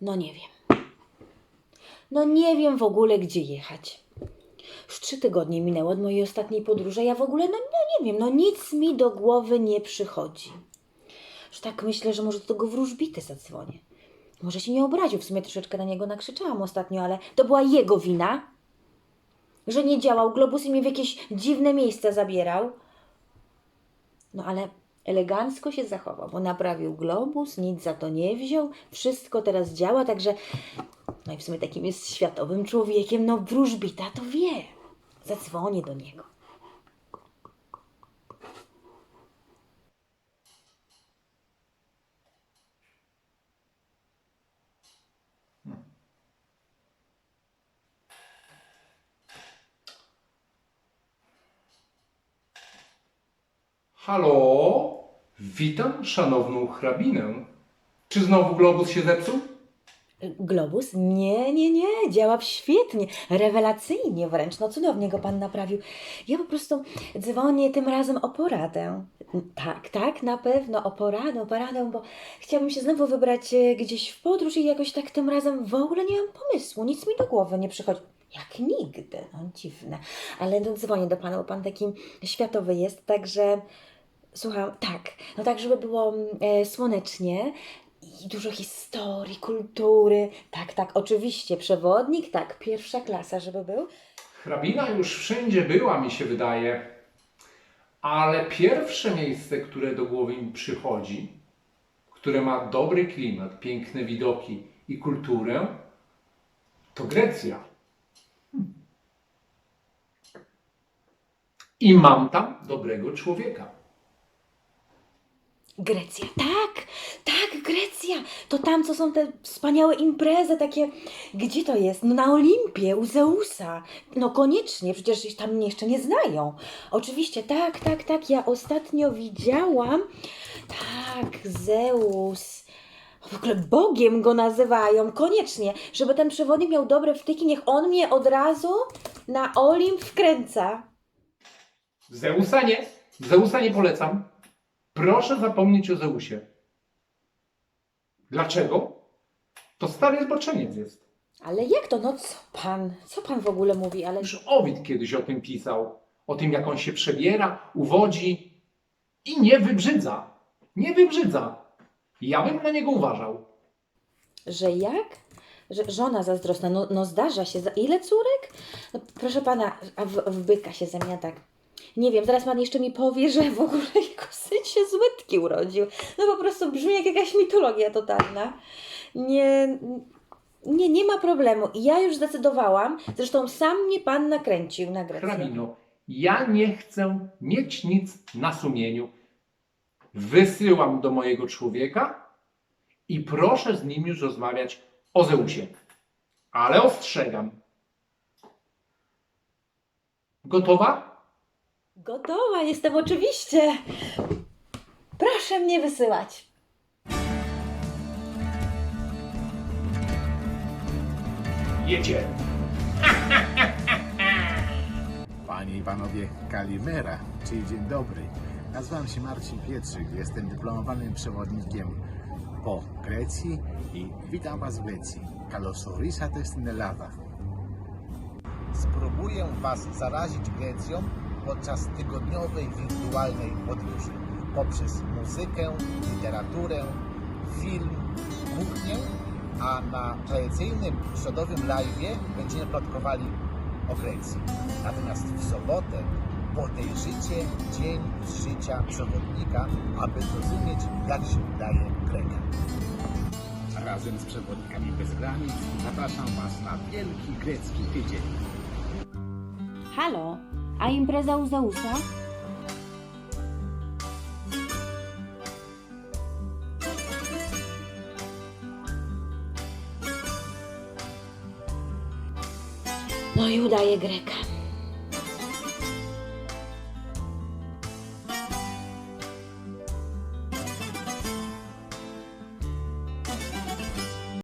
No nie wiem. No nie wiem w ogóle, gdzie jechać. Już trzy tygodnie minęło od mojej ostatniej podróży, ja w ogóle, no, no nie wiem, no nic mi do głowy nie przychodzi. Już tak myślę, że może do tego wróżbity zadzwonię. Może się nie obraził, w sumie troszeczkę na niego nakrzyczałam ostatnio, ale to była jego wina, że nie działał globus i mnie w jakieś dziwne miejsca zabierał. No ale elegancko się zachował, bo naprawił globus, nic za to nie wziął, wszystko teraz działa, także no i w sumie takim jest światowym człowiekiem, no wróżbita to wie. Zadzwonię do niego. Halo? Witam szanowną hrabinę. Czy znowu globus się zepsuł? Globus? Nie, nie, nie, działa świetnie, rewelacyjnie wręcz, no cudownie go Pan naprawił. Ja po prostu dzwonię tym razem o poradę. Tak, tak, na pewno o poradę, o poradę, bo chciałabym się znowu wybrać e, gdzieś w podróż i jakoś tak tym razem w ogóle nie mam pomysłu, nic mi do głowy nie przychodzi. Jak nigdy, no dziwne. Ale no, dzwonię do Pana, bo Pan taki światowy jest, także słucham, tak, no tak, żeby było mm, e, słonecznie, i dużo historii, kultury. Tak, tak, oczywiście. Przewodnik, tak, pierwsza klasa, żeby był. Hrabina już wszędzie była, mi się wydaje. Ale pierwsze miejsce, które do głowy mi przychodzi, które ma dobry klimat, piękne widoki i kulturę, to Grecja. I mam tam dobrego człowieka. Grecja, tak, tak, Grecja. To tam, co są te wspaniałe imprezy, takie. Gdzie to jest? No na Olimpie, u Zeusa. No koniecznie, przecież tam mnie jeszcze nie znają. Oczywiście, tak, tak, tak. Ja ostatnio widziałam. Tak, Zeus. W ogóle Bogiem go nazywają, koniecznie, żeby ten przewodnik miał dobre wtyki, niech on mnie od razu na Olimp wkręca. Zeusa nie. Zeusa nie polecam. Proszę zapomnieć o Zeusie. Dlaczego? To stary zboczeniec jest. Ale jak to, no co pan, co pan w ogóle mówi, ale... Już Ovid kiedyś o tym pisał. O tym, jak on się przebiera, uwodzi i nie wybrzydza. Nie wybrzydza. Ja bym na niego uważał. Że jak? Że żona zazdrosna, no, no zdarza się. Za... Ile córek? No, proszę pana, a w, w byka się zamienia tak. Nie wiem, zaraz pan jeszcze mi powie, że w ogóle jego syn się z łydki urodził. No po prostu brzmi jak jakaś mitologia totalna. Nie, nie, nie ma problemu. I ja już zdecydowałam, zresztą sam mnie pan nakręcił na Grecję. Ja nie chcę mieć nic na sumieniu. Wysyłam do mojego człowieka i proszę z nim już rozmawiać o Zeusie. Ale ostrzegam. Gotowa? Gotowa jestem oczywiście. Proszę mnie wysyłać. Jedzie. Panie i panowie, Kalimera, czyli dzień dobry. Nazywam się Marcin Pietrzyk, jestem dyplomowanym przewodnikiem po Grecji i witam Was w Grecji. Kalosorisa Testinelava. Spróbuję Was zarazić Grecją podczas tygodniowej wirtualnej podróży poprzez muzykę, literaturę, film, kuchnię, a na tradycyjnym środowym live'ie będziemy plotkowali o Grecji. Natomiast w sobotę podejrzycie dzień z życia przewodnika, aby zrozumieć, jak się udaje Greka. Razem z przewodnikami bez granic zapraszam Was na wielki grecki tydzień. Halo, a impreza u Zeusa? No i udaje Greka.